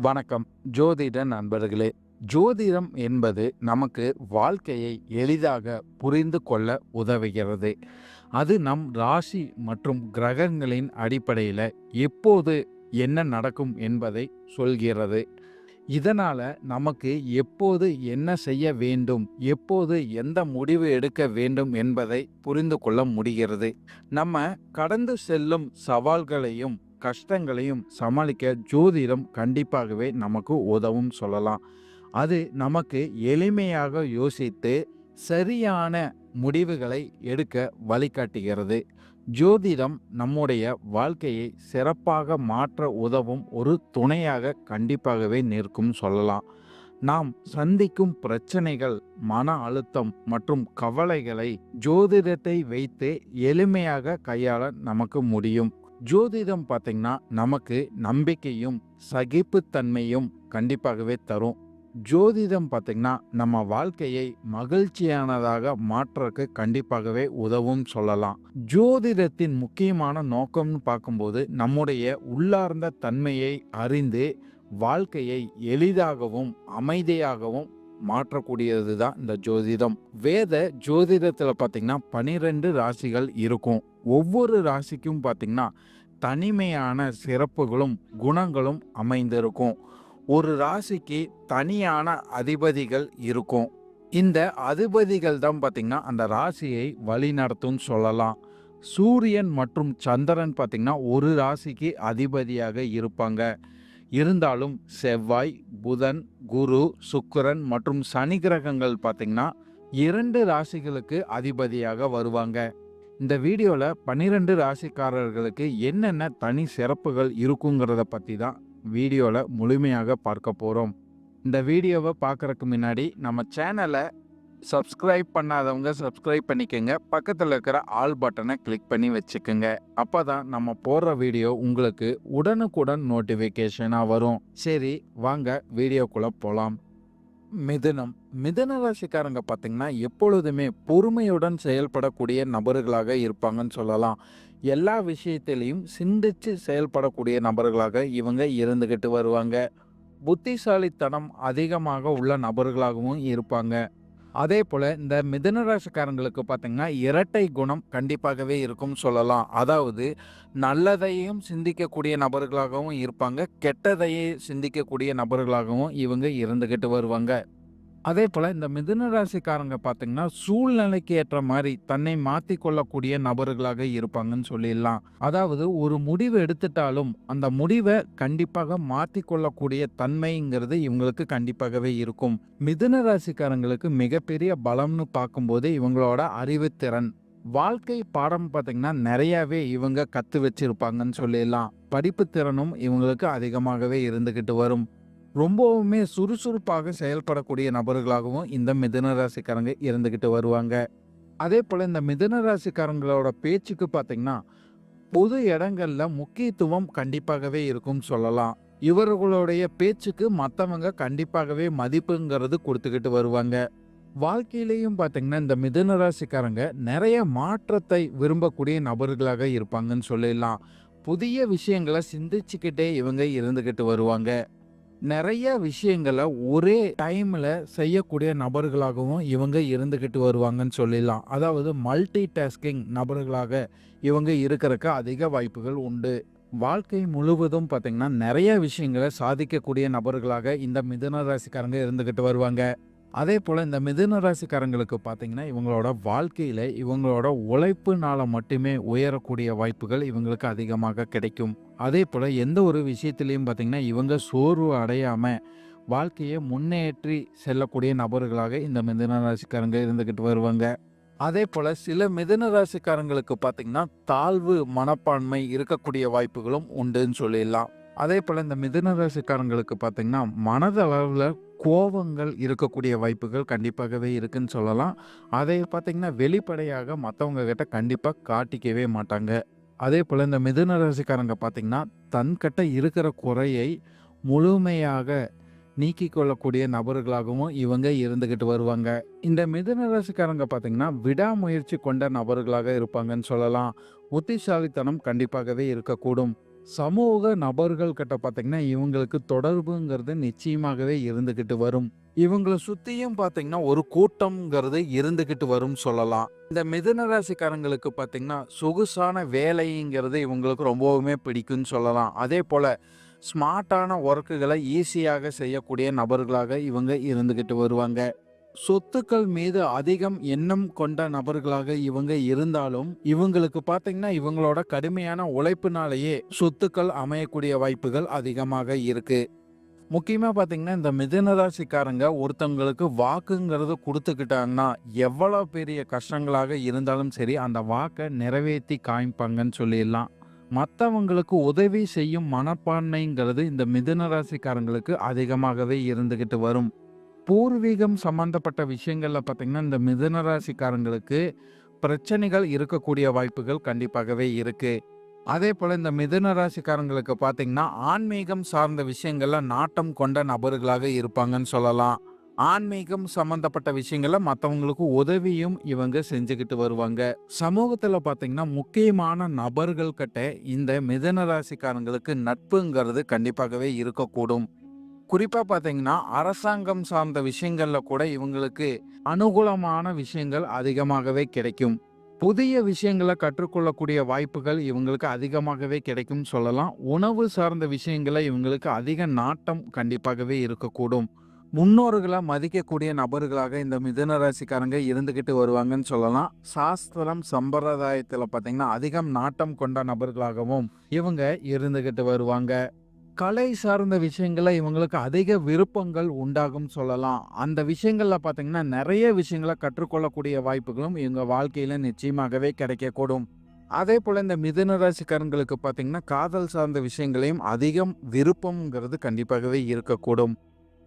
வணக்கம். ஜோதிட நண்பர்களே ஜோதிடம் என்பது நமக்கு வாழ்க்கையை எளிதாக புரிந்து கொள்ள உதவுகிறது. அது நம் ராசி மற்றும் கிரகங்களின் அடிப்படையில் எப்போது என்ன நடக்கும் என்பதை சொல்கிறது. இதனால் நமக்கு எப்போது என்ன செய்ய வேண்டும் எப்போது எந்த முடிவு எடுக்க வேண்டும் என்பதை புரிந்து கொள்ள முடிகிறது. நம்ம கடந்து செல்லும் சவால்களையும் கஷ்டங்களையும் சமாளிக்க ஜோதிடம் கண்டிப்பாகவே நமக்கு உதவும் சொல்லலாம். அது நமக்கு எளிமையாக யோசித்து சரியான முடிவுகளை எடுக்க வழிகாட்டுகிறது. ஜோதிடம் நம்முடைய வாழ்க்கையை சிறப்பாக மாற்ற உதவும் ஒரு துணையாக கண்டிப்பாகவே நிற்கும் சொல்லலாம். நாம் சந்திக்கும் பிரச்சனைகள் மன அழுத்தம் மற்றும் கவலைகளை ஜோதிடத்தை வைத்து எளிமையாக கையாள நமக்கு முடியும். ஜோதிடம் பார்த்தீங்கன்னா நமக்கு நம்பிக்கையும் சகிப்புத்தன்மையும் கண்டிப்பாகவே தரும். ஜோதிடம் பார்த்திங்கன்னா நம்ம வாழ்க்கையை மகிழ்ச்சியானதாக மாற்றக்கு கண்டிப்பாகவே உதவும் சொல்லலாம். ஜோதிடத்தின் முக்கியமான நோக்கம்னு பார்க்கும்போது நம்முடைய உள்ளார்ந்த தன்மையை அறிந்து வாழ்க்கையை எளிதாகவும் அமைதியாகவும் மாற்றக்கூடியது தான் இந்த ஜோதிடம். வேத ஜோதிடத்தில் பார்த்திங்கன்னா பனிரெண்டு ராசிகள் இருக்கும். ஒவ்வொரு ராசிக்கும் பார்த்திங்கன்னா தனிமையான சிறப்புகளும் குணங்களும் அமைந்திருக்கும். ஒரு ராசிக்கு தனியான அதிபதிகள் இருக்கும். இந்த அதிபதிகள் தான் பார்த்திங்கன்னா அந்த ராசியை வழிநடத்தும்னு சொல்லலாம். சூரியன் மற்றும் சந்திரன் பார்த்திங்கன்னா ஒரு ராசிக்கு அதிபதியாக இருப்பாங்க. இருந்தாலும் செவ்வாய் புதன் குரு சுக்கிரன் மற்றும் சனி கிரகங்கள் பார்த்திங்கன்னா இரண்டு ராசிகளுக்கு அதிபதியாக வருவாங்க. இந்த வீடியோவில் பன்னிரெண்டு ராசிக்காரர்களுக்கு என்னென்ன தனி சிறப்புகள் இருக்குங்கிறத பற்றி தான் வீடியோவில் முழுமையாக பார்க்க போகிறோம் இந்த வீடியோவை பார்க்குறக்கு முன்னாடி நம்ம சேனலை சப்ஸ்கிரைப் பண்ணாதவங்க சப்ஸ்கிரைப் பண்ணிக்கோங்க. பக்கத்தில் இருக்கிற ஆல் பட்டனை கிளிக் பண்ணி வச்சுக்கோங்க. அப்போ தான் நம்ம போடுற வீடியோ உங்களுக்கு உடனுக்குடன் நோட்டிஃபிகேஷனாக வரும். சரி வாங்க வீடியோக்குள்ளே போகலாம் மிதுனம். மிதுன ராசிக்காரங்க பார்த்திங்கன்னா எப்பொழுதுமே பொறுமையுடன் செயல்படக்கூடிய நபர்களாக இருப்பாங்கன்னு சொல்லலாம். எல்லா விஷயத்திலையும் சிந்திச்சு செயல்படக்கூடிய நபர்களாக இவங்க இருந்துக்கிட்டு வருவாங்க. புத்திசாலித்தனம் அதிகமாக உள்ள நபர்களாகவும் இருப்பாங்க. அதே போல் இந்த மிதுன ராசிக்காரங்களுக்கு பார்த்திங்கன்னா இரட்டை குணம் கண்டிப்பாகவே இருக்கும் சொல்லலாம். அதாவது நல்லதையும் சிந்திக்கக்கூடிய நபர்களாகவும் இருப்பாங்க கெட்டதையே சிந்திக்கக்கூடிய நபர்களாகவும் இவங்க இருந்துக்கிட்டு வருவாங்க. அதே போல் இந்த மிதுன ராசிக்காரங்க பார்த்திங்கன்னா சூழ்நிலைக்கு ஏற்ற மாதிரி தன்னை மாற்றி கொள்ளக்கூடிய நபர்களாக இருப்பாங்கன்னு சொல்லிடலாம். அதாவது ஒரு முடிவு எடுத்துட்டாலும் அந்த முடிவை கண்டிப்பாக மாற்றி கொள்ளக்கூடிய தன்மைங்கிறது இவங்களுக்கு கண்டிப்பாகவே இருக்கும். மிதுன ராசிக்காரங்களுக்கு மிகப்பெரிய பலம்னு பார்க்கும்போது இவங்களோட அறிவுத்திறன் வாழ்க்கை பாடம் பார்த்திங்கன்னா நிறையாவே இவங்க கற்று வச்சிருப்பாங்கன்னு சொல்லிடலாம். படிப்பு திறனும் இவங்களுக்கு அதிகமாகவே இருந்துக்கிட்டு வரும். ரொம்பவுமே சுறுசுறுப்பாக செயல்படக்கூடிய நபர்களாகவும் இந்த மிதன ராசிக்காரங்க இருந்துக்கிட்டு வருவாங்க. அதே போல் இந்த மிதன ராசிக்காரங்களோட பேச்சுக்கு பார்த்திங்கன்னா பொது இடங்களில் முக்கியத்துவம் கண்டிப்பாகவே இருக்கும் சொல்லலாம். இவர்களுடைய பேச்சுக்கு மற்றவங்க கண்டிப்பாகவே மதிப்புங்கிறது கொடுத்துக்கிட்டு வருவாங்க. வாழ்க்கையிலையும் பார்த்திங்கன்னா இந்த மிதன ராசிக்காரங்க நிறைய மாற்றத்தை விரும்பக்கூடிய நபர்களாக இருப்பாங்கன்னு சொல்லிடலாம். புதிய விஷயங்களை சிந்திச்சுக்கிட்டே இவங்க இருந்துக்கிட்டு வருவாங்க. நிறைய விஷயங்களை ஒரே டைமில் செய்யக்கூடிய நபர்களாகவும் இவங்க இருந்துக்கிட்டு வருவாங்கன்னு சொல்லிடலாம். அதாவது மல்டி டாஸ்கிங் நபர்களாக இவங்க இருக்கிறக்கு அதிக வாய்ப்புகள் உண்டு. வாழ்க்கை முழுவதும் பார்த்திங்கன்னா நிறைய விஷயங்களை சாதிக்கக்கூடிய நபர்களாக இந்த மிதுன ராசிக்காரங்க இருந்துக்கிட்டு வருவாங்க. அதே போல் இந்த மிதுன ராசிக்காரங்களுக்கு பார்த்தீங்கன்னா இவங்களோட வாழ்க்கையில் இவங்களோட உழைப்புனால மட்டுமே உயரக்கூடிய வாய்ப்புகள் இவங்களுக்கு அதிகமாக கிடைக்கும். அதே போல் எந்த ஒரு விஷயத்துலையும் பார்த்திங்கன்னா இவங்க சோர்வு அடையாமல் வாழ்க்கையை முன்னேற்றி செல்லக்கூடிய நபர்களாக இந்த மிதுன ராசிக்காரங்க இருந்துக்கிட்டு வருவாங்க. அதே போல் சில மிதுன ராசிக்காரங்களுக்கு பார்த்திங்கன்னா தாழ்வு மனப்பான்மை இருக்கக்கூடிய வாய்ப்புகளும் உண்டுன்னு சொல்லிடலாம். அதே போல் இந்த மிதுன ராசிக்காரங்களுக்கு பார்த்திங்கன்னா மனதளவில் கோபங்கள் இருக்கக்கூடிய வாய்ப்புகள் கண்டிப்பாகவே இருக்குன்னு சொல்லலாம். அதை பார்த்திங்கன்னா வெளிப்படையாக மற்றவங்க கிட்ட கண்டிப்பாக காட்டிக்கவே மாட்டாங்க. அதே போல் இந்த மிதுன ராசிக்காரங்க பார்த்திங்கன்னா தன்கிட்ட இருக்கிற குறையை முழுமையாக நீக்கி கொள்ளக்கூடிய நபர்களாகவும் இவங்க இருந்துக்கிட்டு வருவாங்க. இந்த மிதுன ராசிக்காரங்க பார்த்திங்கன்னா விடாமுயற்சி கொண்ட நபர்களாக இருப்பாங்கன்னு சொல்லலாம். புத்திசாலித்தனம் கண்டிப்பாகவே இருக்கக்கூடும். சமூக நபர்கள் கிட்ட பார்த்தீங்கன்னா இவங்களுக்கு தொடர்புங்கிறது நிச்சயமாகவே இருந்துக்கிட்டு வரும். இவங்களை சுத்தியும் பார்த்தீங்கன்னா ஒரு கூட்டம்ங்கிறது இருந்துக்கிட்டு வரும் சொல்லலாம். இந்த மிதுன ராசிக்காரங்களுக்கு பார்த்தீங்கன்னா சொகுசான வேலைங்கிறது இவங்களுக்கு ரொம்பவுமே பிடிக்கும்னு சொல்லலாம். அதே போல ஸ்மார்ட்டான ஒர்க்குகளை ஈஸியாக செய்யக்கூடிய நபர்களாக இவங்க இருந்துக்கிட்டு வருவாங்க. சொத்துக்கள் மீது அதிகம் எண்ணம் கொண்ட நபர்களாக இவங்க இருந்தாலும் இவங்களுக்கு பார்த்தீங்கன்னா இவங்களோட கடுமையான உழைப்பினாலேயே சொத்துக்கள் அமையக்கூடிய வாய்ப்புகள் அதிகமாக இருக்கு. முக்கியமாக பார்த்தீங்கன்னா இந்த மிதனராசிக்காரங்க ஒருத்தவங்களுக்கு வாக்குங்கிறது கொடுத்துக்கிட்டாங்கன்னா எவ்வளோ பெரிய கஷ்டங்களாக இருந்தாலும் சரி அந்த வாக்கை நிறைவேற்றி காமிப்பாங்கன்னு சொல்லிடலாம். மற்றவங்களுக்கு உதவி செய்யும் மனப்பான்மைங்கிறது இந்த மிதனராசிக்காரங்களுக்கு அதிகமாகவே இருந்துக்கிட்டு வரும். பூர்வீகம் சம்பந்தப்பட்ட விஷயங்களில் பார்த்தீங்கன்னா இந்த மிதுன ராசிக்காரங்களுக்கு பிரச்சனைகள் இருக்கக்கூடிய வாய்ப்புகள் கண்டிப்பாகவே இருக்கு. அதே போல் இந்த மிதுன ராசிக்காரங்களுக்கு பார்த்திங்கன்னா ஆன்மீகம் சார்ந்த விஷயங்களில் நாட்டம் கொண்ட நபர்களாக இருப்பாங்கன்னு சொல்லலாம். ஆன்மீகம் சம்பந்தப்பட்ட விஷயங்களை மற்றவங்களுக்கு உதவியும் இவங்க செஞ்சுக்கிட்டு வருவாங்க. சமூகத்தில் பார்த்தீங்கன்னா முக்கியமான நபர்கள்கிட்ட இந்த மிதன ராசிக்காரங்களுக்கு நட்புங்கிறது கண்டிப்பாகவே இருக்கக்கூடும். குறிப்பாக பார்த்தீங்கன்னா அரசாங்கம் சார்ந்த விஷயங்களில் கூட இவங்களுக்கு அனுகூலமான விஷயங்கள் அதிகமாகவே கிடைக்கும். புதிய விஷயங்களை கற்றுக்கொள்ளக்கூடிய வாய்ப்புகள் இவங்களுக்கு அதிகமாகவே கிடைக்கும் சொல்லலாம். உணவு சார்ந்த விஷயங்களை இவங்களுக்கு அதிக நாட்டம் கண்டிப்பாகவே இருக்கக்கூடும். முன்னோர்களை மதிக்கக்கூடிய நபர்களாக இந்த மிதுன ராசிக்காரங்க இருந்துக்கிட்டு வருவாங்கன்னு சொல்லலாம். சாஸ்திரம் சம்பிரதாயத்தில் பார்த்தீங்கன்னா அதிகம் நாட்டம் கொண்ட நபர்களாகவும் இவங்க இருந்துக்கிட்டு வருவாங்க. கலை சார்ந்த விஷயங்களை இவங்களுக்கு அதிக விருப்பங்கள் உண்டாகும் சொல்லலாம். அந்த விஷயங்களில் பார்த்தீங்கன்னா நிறைய விஷயங்களை கற்றுக்கொள்ளக்கூடிய வாய்ப்புகளும் இவங்க வாழ்க்கையில் நிச்சயமாகவே கிடைக்கக்கூடும். அதே போல் இந்த மிதுன ராசிக்காரங்களுக்கு பார்த்தீங்கன்னா காதல் சார்ந்த விஷயங்களையும் அதிகம் விருப்பங்கிறது கண்டிப்பாகவே இருக்கக்கூடும்.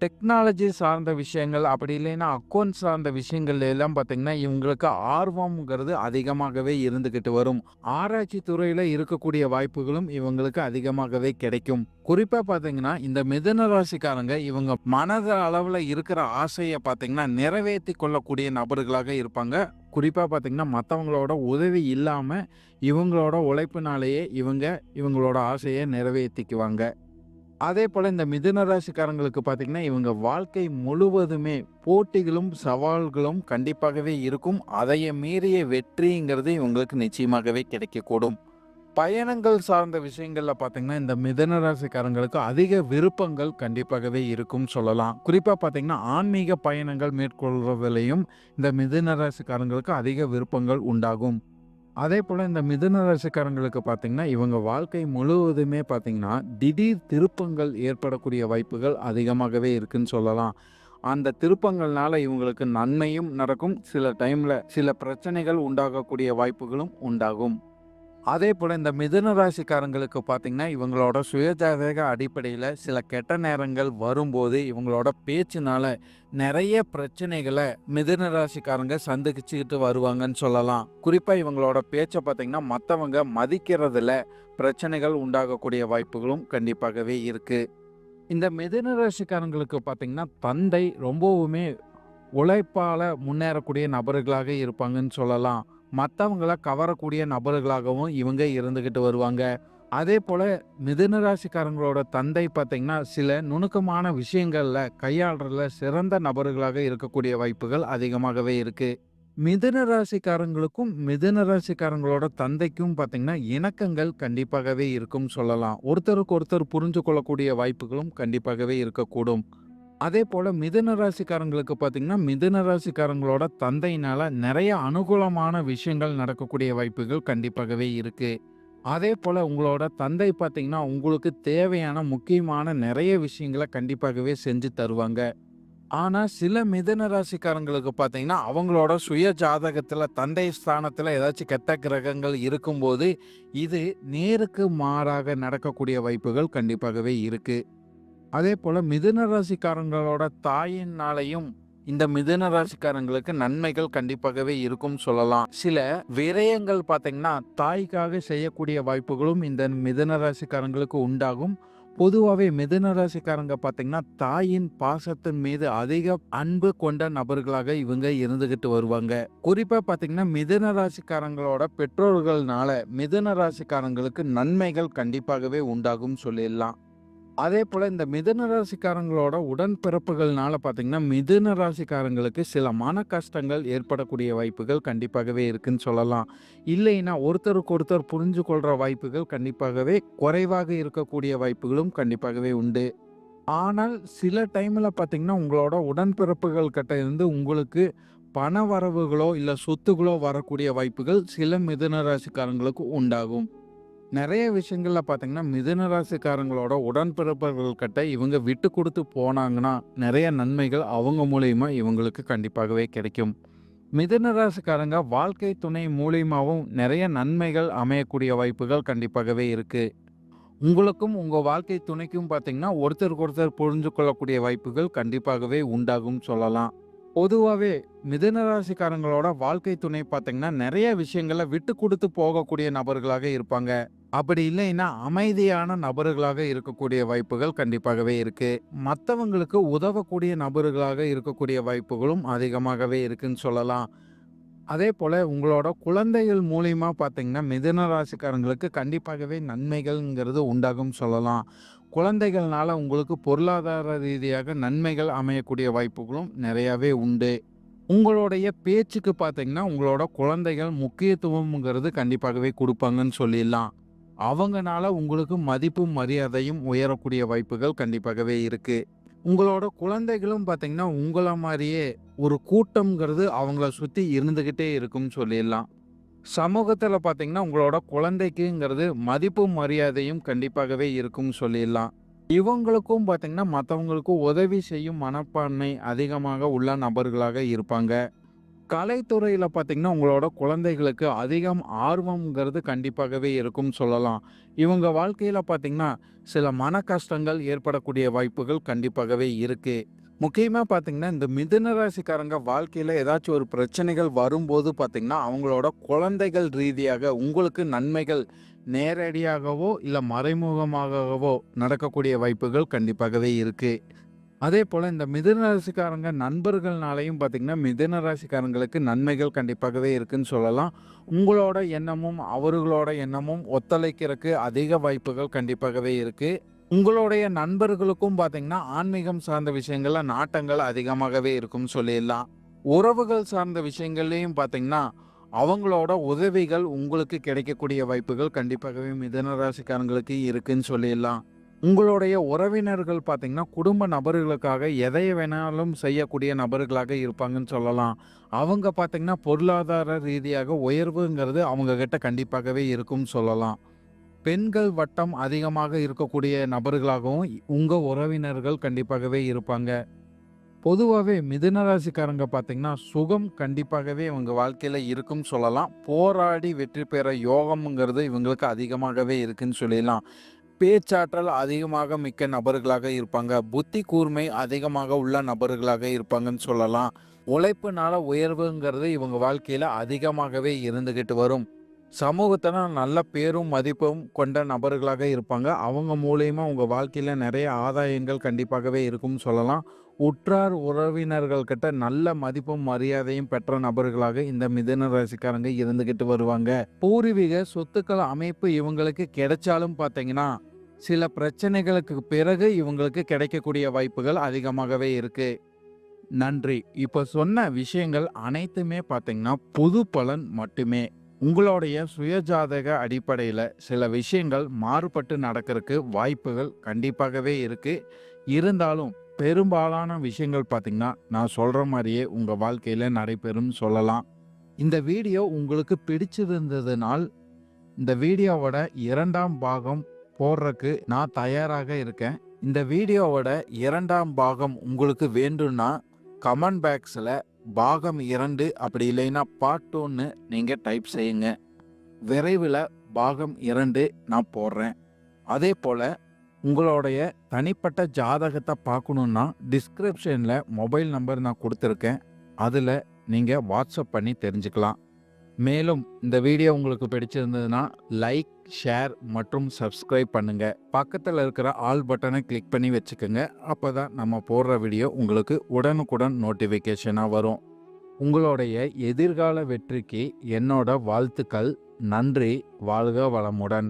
டெக்னாலஜி சார்ந்த விஷயங்கள் அப்படி இல்லைன்னா அக்கௌண்ட் சார்ந்த விஷயங்கள் எல்லாம் பார்த்தீங்கன்னா இவங்களுக்கு ஆர்வம்ங்கிறது அதிகமாகவே இருந்துக்கிட்டு வரும். ஆராய்ச்சி துறையில் இருக்கக்கூடிய வாய்ப்புகளும் இவங்களுக்கு அதிகமாகவே கிடைக்கும். குறிப்பாக பார்த்தீங்கன்னா இந்த மிதன ராசிக்காரங்க இவங்க மனத அளவில் இருக்கிற ஆசையை பார்த்தீங்கன்னா நிறைவேற்றி கொள்ளக்கூடிய நபர்களாக இருப்பாங்க. குறிப்பாக பார்த்தீங்கன்னா மற்றவங்களோட உதவி இல்லாமல் இவங்களோட உழைப்பினாலேயே இவங்க இவங்களோட ஆசையை நிறைவேற்றிக்குவாங்க. அதே போல் இந்த மிதுன ராசிக்காரங்களுக்கு பார்த்திங்கன்னா இவங்க வாழ்க்கை முழுவதுமே போட்டிகளும் சவால்களும் கண்டிப்பாகவே இருக்கும். அதைய மீறிய வெற்றிங்கிறது இவங்களுக்கு நிச்சயமாகவே கிடைக்கக்கூடும். பயணங்கள் சார்ந்த விஷயங்களில் பார்த்தீங்கன்னா இந்த மிதன ராசிக்காரங்களுக்கு அதிக விருப்பங்கள் கண்டிப்பாகவே இருக்கும் சொல்லலாம். குறிப்பாக பார்த்தீங்கன்னா ஆன்மீக பயணங்கள் மேற்கொள்வதிலையும் இந்த மிதன ராசிக்காரங்களுக்கு அதிக விருப்பங்கள் உண்டாகும். அதே போல் இந்த மிதுன ராசிக்காரங்களுக்கு பார்த்திங்கன்னா இவங்க வாழ்க்கை முழுவதுமே பார்த்திங்கன்னா திடீர் திருப்பங்கள் ஏற்படக்கூடிய வாய்ப்புகள் அதிகமாகவே இருக்குன்னு சொல்லலாம். அந்த திருப்பங்கள்னால இவங்களுக்கு நன்மையும் நடக்கும். சில டைமில் சில பிரச்சனைகள் உண்டாகக்கூடிய வாய்ப்புகளும் உண்டாகும். அதே போல் இந்த மிதுன ராசிக்காரங்களுக்கு பார்த்திங்கன்னா இவங்களோட சுயஜாதக அடிப்படையில் சில கெட்ட நேரங்கள் வரும்போது இவங்களோட பேச்சுனால நிறைய பிரச்சனைகளை மிதுன ராசிக்காரங்க சந்திச்சுக்கிட்டு வருவாங்கன்னு சொல்லலாம். குறிப்பாக இவங்களோட பேச்சை பார்த்திங்கன்னா மற்றவங்க மதிக்கிறதுல பிரச்சனைகள் உண்டாகக்கூடிய வாய்ப்புகளும் கண்டிப்பாகவே இருக்குது இந்த மிதுன ராசிக்காரங்களுக்கு பார்த்திங்கன்னா தந்தை ரொம்பவுமே உழைப்பால் முன்னேறக்கூடிய நபர்களாக இருப்பாங்கன்னு சொல்லலாம். மற்றவங்கள கவரக்கூடிய நபர்களாகவும் இவங்க இருந்துக்கிட்டு வருவாங்க. அதே போல் மிதுன ராசிக்காரங்களோட தந்தை பார்த்திங்கன்னா சில நுணுக்கமான விஷயங்களில் கையாளுறதுல சிறந்த நபர்களாக இருக்கக்கூடிய வாய்ப்புகள் அதிகமாகவே இருக்குது மிதுன ராசிக்காரங்களுக்கும் மிதுன ராசிக்காரங்களோட தந்தைக்கும் பார்த்திங்கன்னா இணக்கங்கள் கண்டிப்பாகவே இருக்கும் சொல்லலாம். ஒருத்தருக்கு ஒருத்தர் புரிஞ்சு கொள்ளக்கூடிய வாய்ப்புகளும் கண்டிப்பாகவே இருக்கக்கூடும். அதே போல் மிதுன ராசிக்காரங்களுக்கு பார்த்தீங்கன்னா மிதுன ராசிக்காரங்களோட தந்தையினால் நிறைய அனுகூலமான விஷயங்கள் நடக்கக்கூடிய வாய்ப்புகள் கண்டிப்பாகவே இருக்குது அதே போல் உங்களோட தந்தை பார்த்தீங்கன்னா உங்களுக்கு தேவையான முக்கியமான நிறைய விஷயங்களை கண்டிப்பாகவே செஞ்சு தருவாங்க. ஆனால் சில மிதன ராசிக்காரங்களுக்கு பார்த்தீங்கன்னா அவங்களோட சுய ஜாதகத்தில் தந்தை ஸ்தானத்தில் ஏதாச்சும் கெட்ட கிரகங்கள் இருக்கும்போது இது நேருக்கு மாறாக நடக்கக்கூடிய வாய்ப்புகள் கண்டிப்பாகவே இருக்குது அதே போல் மிதுன ராசிக்காரங்களோட தாயினாலையும் இந்த மிதுன ராசிக்காரங்களுக்கு நன்மைகள் கண்டிப்பாகவே இருக்கும் சொல்லலாம். சில விரயங்கள் பார்த்தீங்கன்னா தாய்க்காக செய்யக்கூடிய வாய்ப்புகளும் இந்த மிதுன ராசிக்காரங்களுக்கு உண்டாகும். பொதுவாகவே மிதுன ராசிக்காரங்க பார்த்தீங்கன்னா தாயின் பாசத்தின் மீது அதிக அன்பு கொண்ட நபர்களாக இவங்க இருந்துகிட்டு வருவாங்க. குறிப்பாக பார்த்தீங்கன்னா மிதுன ராசிக்காரங்களோட பெற்றோர்கள்னால மிதுன ராசிக்காரங்களுக்கு நன்மைகள் கண்டிப்பாகவே உண்டாகும் சொல்லிடலாம். அதே போல் இந்த மிதுன ராசிக்காரங்களோட உடன்பிறப்புகள்னால பார்த்தீங்கன்னா மிதுன ராசிக்காரங்களுக்கு சில மன கஷ்டங்கள் ஏற்படக்கூடிய வாய்ப்புகள் கண்டிப்பாகவே இருக்குன்னு சொல்லலாம். இல்லைன்னா ஒருத்தருக்கு ஒருத்தர் புரிஞ்சு கொள்கிற வாய்ப்புகள் கண்டிப்பாகவே குறைவாக இருக்கக்கூடிய வாய்ப்புகளும் கண்டிப்பாகவே உண்டு. ஆனால் சில டைமில் பார்த்தீங்கன்னா உங்களோட உடன்பிறப்புகள் கிட்ட இருந்து உங்களுக்கு பண வரவுகளோ இல்லை சொத்துகளோ வரக்கூடிய வாய்ப்புகள் சில மிதுன ராசிக்காரங்களுக்கு உண்டாகும். நிறைய விஷயங்களில் பார்த்தீங்கன்னா மிதுன ராசிக்காரங்களோட உடன்பிறப்பவர்கள்கிட்ட இவங்க விட்டு கொடுத்து போனாங்கன்னா நிறைய நன்மைகள் அவங்க மூலயமா இவங்களுக்கு கண்டிப்பாகவே கிடைக்கும். மிதுன ராசிக்காரங்க வாழ்க்கை துணை மூலியமாகவும் நிறைய நன்மைகள் அமையக்கூடிய வாய்ப்புகள் கண்டிப்பாகவே இருக்குது உங்களுக்கும் உங்கள் வாழ்க்கை துணைக்கும் பார்த்தீங்கன்னா ஒருத்தருக்கு ஒருத்தர் புரிஞ்சு கொள்ளக்கூடிய வாய்ப்புகள் கண்டிப்பாகவே உண்டாகும் சொல்லலாம். பொதுவாகவே மிதன ராசிக்காரங்களோட வாழ்க்கை துணை பார்த்தீங்கன்னா நிறைய விஷயங்களை விட்டு கொடுத்து போகக்கூடிய நபர்களாக இருப்பாங்க. அப்படி இல்லைன்னா அமைதியான நபர்களாக இருக்கக்கூடிய வாய்ப்புகள் கண்டிப்பாகவே இருக்கு. மற்றவங்களுக்கு உதவக்கூடிய நபர்களாக இருக்கக்கூடிய வாய்ப்புகளும் அதிகமாகவே இருக்குன்னு சொல்லலாம். அதே போல் உங்களோட குழந்தைகள் மூலியமா பார்த்தீங்கன்னா மிதன ராசிக்காரங்களுக்கு கண்டிப்பாகவே நன்மைகள்ங்கிறது உண்டாகும் சொல்லலாம். குழந்தைகள்னால உங்களுக்கு பொருளாதார ரீதியாக நன்மைகள் அமையக்கூடிய வாய்ப்புகளும் நிறையாவே உண்டு. உங்களுடைய பேச்சுக்கு பார்த்தீங்கன்னா உங்களோட குழந்தைகள் முக்கியத்துவம்ங்கிறது கண்டிப்பாகவே கொடுப்பாங்கன்னு சொல்லிடலாம். அவங்கனால உங்களுக்கு மதிப்பும் மரியாதையும் உயரக்கூடிய வாய்ப்புகள் கண்டிப்பாகவே இருக்கு. உங்களோட குழந்தைகளும் பார்த்தீங்கன்னா உங்களை மாதிரியே ஒரு கூட்டம்ங்கிறது அவங்கள சுற்றி இருந்துக்கிட்டே இருக்கும்னு சொல்லிடலாம். சமூகத்தில் பார்த்தீங்கன்னா உங்களோட குழந்தைக்குங்கிறது மதிப்பும் மரியாதையும் கண்டிப்பாகவே இருக்கும்னு சொல்லிடலாம். இவங்களுக்கும் பார்த்தீங்கன்னா மற்றவங்களுக்கும் உதவி செய்யும் மனப்பான்மை அதிகமாக உள்ள நபர்களாக இருப்பாங்க. கலைத்துறையில் பார்த்தீங்கன்னா உங்களோட குழந்தைகளுக்கு அதிகம் ஆர்வம்ங்கிறது கண்டிப்பாகவே இருக்கும்னு சொல்லலாம். இவங்க வாழ்க்கையில் பார்த்தீங்கன்னா சில மன கஷ்டங்கள் ஏற்படக்கூடிய வாய்ப்புகள் கண்டிப்பாகவே இருக்குது முக்கியமாக பார்த்தீங்கன்னா இந்த மிதுன ராசிக்காரங்க வாழ்க்கையில் ஏதாச்சும் ஒரு பிரச்சனைகள் வரும்போது பார்த்திங்கன்னா அவங்களோட குழந்தைகள் ரீதியாக உங்களுக்கு நன்மைகள் நேரடியாகவோ இல்லை மறைமுகமாகவோ நடக்கக்கூடிய வாய்ப்புகள் கண்டிப்பாகவே இருக்குது அதே போல் இந்த மிதுன ராசிக்காரங்க நண்பர்கள்னாலையும் பார்த்தீங்கன்னா மிதுன ராசிக்காரங்களுக்கு நன்மைகள் கண்டிப்பாகவே இருக்குன்னு சொல்லலாம். உங்களோட எண்ணமும் அவர்களோட எண்ணமும் ஒத்துழைக்கிறதுக்கு அதிக வாய்ப்புகள் கண்டிப்பாகவே இருக்குது உங்களுடைய நண்பர்களுக்கும் பார்த்திங்கன்னா ஆன்மீகம் சார்ந்த விஷயங்களில் நாட்டங்கள் அதிகமாகவே இருக்கும்னு சொல்லிடலாம். உறவுகள் சார்ந்த விஷயங்கள்லேயும் பார்த்தீங்கன்னா அவங்களோட உதவிகள் உங்களுக்கு கிடைக்கக்கூடிய வாய்ப்புகள் கண்டிப்பாகவே மிதன ராசிக்காரங்களுக்கு இருக்குன்னு சொல்லிடலாம். உங்களுடைய உறவினர்கள் பார்த்தீங்கன்னா குடும்ப நபர்களுக்காக எதை வேணாலும் செய்யக்கூடிய நபர்களாக இருப்பாங்கன்னு சொல்லலாம். அவங்க பார்த்தீங்கன்னா பொருளாதார ரீதியாக உயர்வுங்கிறது அவங்க கிட்ட கண்டிப்பாகவே இருக்கும்னு சொல்லலாம். பெண்கள் வட்டம் அதிகமாக இருக்கக்கூடிய நபர்களாகவும் உங்கள் உறவினர்கள் கண்டிப்பாகவே இருப்பாங்க. பொதுவாகவே மிதுனராசிக்காரங்க பார்த்திங்கன்னா சுகம் கண்டிப்பாகவே இவங்க வாழ்க்கையில் இருக்கும்னு சொல்லலாம். போராடி வெற்றி பெற யோகம்ங்கிறது இவங்களுக்கு அதிகமாகவே இருக்குன்னு சொல்லிடலாம். பேச்சாற்றல் அதிகமாக மிக்க நபர்களாக இருப்பாங்க. புத்தி கூர்மை அதிகமாக உள்ள நபர்களாக இருப்பாங்கன்னு சொல்லலாம். உழைப்புனால உயர்வுங்கிறது இவங்க வாழ்க்கையில் அதிகமாகவே இருந்துக்கிட்டு வரும். சமூகத்தில் நல்ல பேரும் மதிப்பும் கொண்ட நபர்களாக இருப்பாங்க. அவங்க மூலயமா உங்கள் வாழ்க்கையில் நிறைய ஆதாயங்கள் கண்டிப்பாகவே இருக்கும்னு சொல்லலாம். உற்றார் உறவினர்கள்கிட்ட நல்ல மதிப்பும் மரியாதையும் பெற்ற நபர்களாக இந்த மிதன ராசிக்காரங்க இருந்துக்கிட்டு வருவாங்க. பூர்வீக சொத்துக்கள் அமைப்பு இவங்களுக்கு கிடைச்சாலும் பார்த்தீங்கன்னா சில பிரச்சனைகளுக்கு பிறகு இவங்களுக்கு கிடைக்கக்கூடிய வாய்ப்புகள் அதிகமாகவே இருக்கு. நன்றி. இப்போ சொன்ன விஷயங்கள் அனைத்துமே பார்த்தீங்கன்னா பொது பலன் மட்டுமே. உங்களுடைய சுயஜாதக அடிப்படையில் சில விஷயங்கள் மாறுபட்டு நடக்கிறதுக்கு வாய்ப்புகள் கண்டிப்பாகவே இருக்கு. இருந்தாலும் பெரும்பாலான விஷயங்கள் பார்த்தீங்கன்னா நான் சொல்கிற மாதிரியே உங்கள் வாழ்க்கையில் நடைபெறும் சொல்லலாம். இந்த வீடியோ உங்களுக்கு பிடிச்சிருந்ததுனால் இந்த வீடியோவோட இரண்டாம் பாகம் போடுறதுக்கு நான் தயாராக இருக்கேன். இந்த வீடியோவோட இரண்டாம் பாகம் உங்களுக்கு வேண்டும்னா கமெண்ட் பாக்ஸில் பாகம் இரண்டு அப்படி இல்லைன்னா பார்ட் ஒன்று நீங்கள் டைப் செய்யுங்க. விரைவில் பாகம் இரண்டு நான் போடுறேன். அதே போல் உங்களுடைய தனிப்பட்ட ஜாதகத்தை பார்க்கணுன்னா டிஸ்கிரிப்ஷனில் மொபைல் நம்பர் நான் கொடுத்துருக்கேன். அதில் நீங்கள் வாட்ஸ்அப் பண்ணி தெரிஞ்சுக்கலாம். மேலும் இந்த வீடியோ உங்களுக்கு பிடிச்சிருந்ததுன்னா லைக் ஷேர் மற்றும் சப்ஸ்கிரைப் பண்ணுங்க. பக்கத்தில் இருக்கிற ஆல் பட்டனை கிளிக் பண்ணி வச்சுக்கோங்க. அப்போ தான் நம்ம போடுற வீடியோ உங்களுக்கு உடனுக்குடன் நோட்டிஃபிகேஷனாக வரும். உங்களுடைய எதிர்கால வெற்றிக்கு என்னோட வாழ்த்துக்கள். நன்றி. வாழ்க வளமுடன்.